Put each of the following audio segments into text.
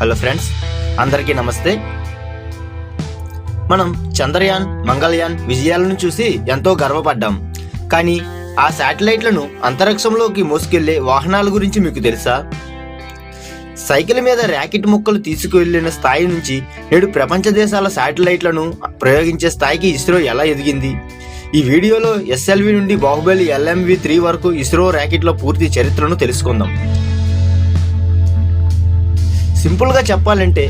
Hello friends అందరికీ నమస్తే. మనం చంద్రయాన్ మంగళయాన్ విజయాలను చూసి ఎంతో గర్వపడ్డాం. కానీ ఆ శాటిలైట్లను అంతరిక్షంలోకి మోసుకెళ్ళే వాహనాల గురించి మీకు తెలుసా? సైకిల్ మీద ర్యాకెట్ ముక్కలు తీసుకువెళ్ళిన స్థాయి నుంచి నేడు ప్రపంచ దేశాల శాటిలైట్లను ప్రయోగించే స్థాయికి ఇస్రో ఎలా ఎదిగింది? ఈ వీడియోలో ఎస్ఎల్వి నుండి బాహుబలి ఎల్ఎంవి త్రీ వరకు ఇస్రో ర్యాకెట్ల పూర్తి చరిత్రను తెలుసుకుందాం. సింపుల్గా చెప్పాలంటే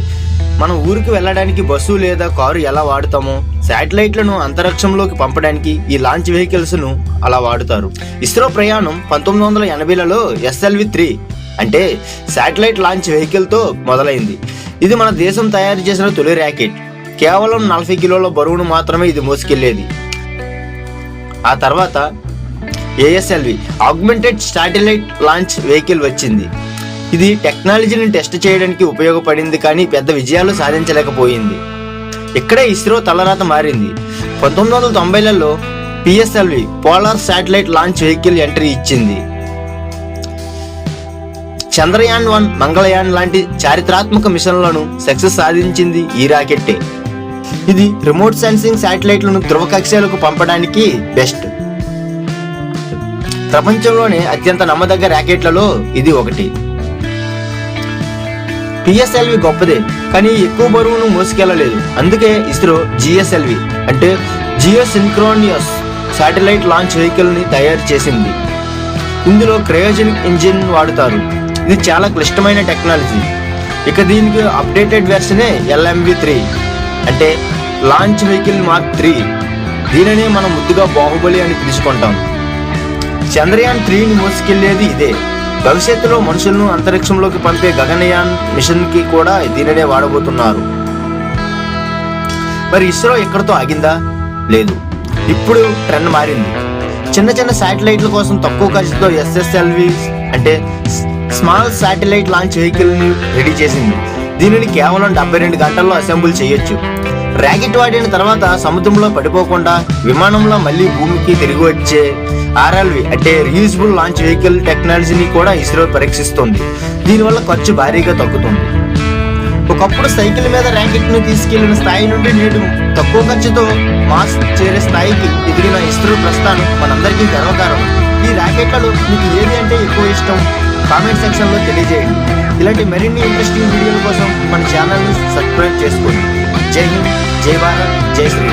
మనం ఊరికి వెళ్ళడానికి బస్సు లేదా కారు ఎలా వాడుతామో శాటిలైట్లను అంతరిక్షంలోకి పంపడానికి ఈ లాంచ్ వెహికల్స్ను అలా వాడుతారు. ఇస్రో ప్రయాణం పంతొమ్మిది వందల ఎనభైలలో ఎస్ఎల్వి త్రీ అంటే శాటిలైట్ లాంచ్ వెహికల్తో మొదలైంది. ఇది మన దేశం తయారు చేసిన తొలి ర్యాకెట్ కేవలం నలభై కిలోల బరువును మాత్రమే ఇది మోసుకెళ్ళేది. ఆ తర్వాత ASLV augmented satellite launch vehicle వచ్చింది. ఇది టెక్నాలజీని టెస్ట్ చేయడానికి ఉపయోగపడింది కానీ పెద్ద విజయాలు సాధించలేకపోయింది. ఇక్కడే ఇస్రో తలరాత మారింది. పంతొమ్మిది వందల తొంభైలలో PSLV polar satellite launch vehicle entry ఇచ్చింది. చంద్రయాన్ వన్ మంగళయాన్ లాంటి చారిత్రాత్మక మిషన్లను సక్సెస్ సాధించింది ఈ రాకెట్టే. ఇది రిమోట్ సెన్సింగ్ శాటిలైట్లను ధ్రువ కక్షలకు పంపడానికి బెస్ట్. ప్రపంచంలోనే అత్యంత నమ్మదగ్గ ర్యాకెట్లలో ఇది ఒకటి. పిఎస్ఎల్వి గొప్పదే కానీ ఎక్కువ బరువును మోసుకెళ్ళలేదు అందుకే ఇస్రో జిఎస్ఎల్వి అంటే జియో సింక్రోనియస్ శాటిలైట్ లాంచ్ వెహికల్ని తయారు చేసింది. ఇందులో క్రయోజెనిక్ ఇంజిన్ వాడుతారు. ఇది చాలా క్లిష్టమైన టెక్నాలజీ. ఇక దీనికి అప్డేటెడ్ వెర్షనే ఎల్ఎంవి త్రీ అంటే లాంచ్ వెహికల్ మార్క్ త్రీ. దీనినే మనం ముద్దుగా బాహుబలి అని పిలుచుకుంటాం. చంద్రయాన్ త్రీని మోసుకెళ్ళేది ఇదే. భవిష్యత్తులో మనుషులను అంతరిక్షంలోకి పంపే గగనయాన్ మిషన్కి కూడా దీనినే వాడబోతున్నారు. మరి ఇస్రో ఎక్కడితో ఆగిందా? లేదు. ఇప్పుడు ట్రెండ్ మారింది. చిన్న చిన్న శాటిలైట్ల కోసం తక్కువ ఖర్చుతో ఎస్ఎస్ఎల్వి అంటే స్మాల్ శాటిలైట్ లాంచ్ వెహికల్ని రెడీ చేసింది. దీనిని కేవలం డెబ్బై రెండు గంటల్లో అసెంబుల్ చేయొచ్చు. ర్యాకెట్ వాడిన తర్వాత సముద్రంలో పడిపోకుండా విమానంలో మళ్ళీ భూమికి తిరిగి వచ్చే ఆర్ఎల్వి అంటే రీయూజబుల్ లాంచ్ వెహికల్ టెక్నాలజీని కూడా ఇస్రో పరీక్షిస్తోంది. దీనివల్ల ఖర్చు భారీగా తగ్గుతుంది. ఒకప్పుడు సైకిల్ మీద ర్యాకెట్ను తీసుకెళ్ళిన స్థాయి నుండి నేడు తక్కువ ఖర్చుతో మాస్ చేరే స్థాయికి ఎదిగిన ఇస్రో ప్రస్థానం మనందరికీ గర్వకారం ఈ ర్యాకెట్లలో మీకు ఏది అంటే ఎక్కువ ఇష్టం? కామెంట్ సెక్షన్లో తెలియజేయండి. ఇలాంటి మరిన్ని ఇంట్రెస్టింగ్ వీడియోల కోసం మన ఛానల్ సబ్స్క్రైబ్ చేసుకోండి జై హింద్ జై భారత్ జై శ్రీ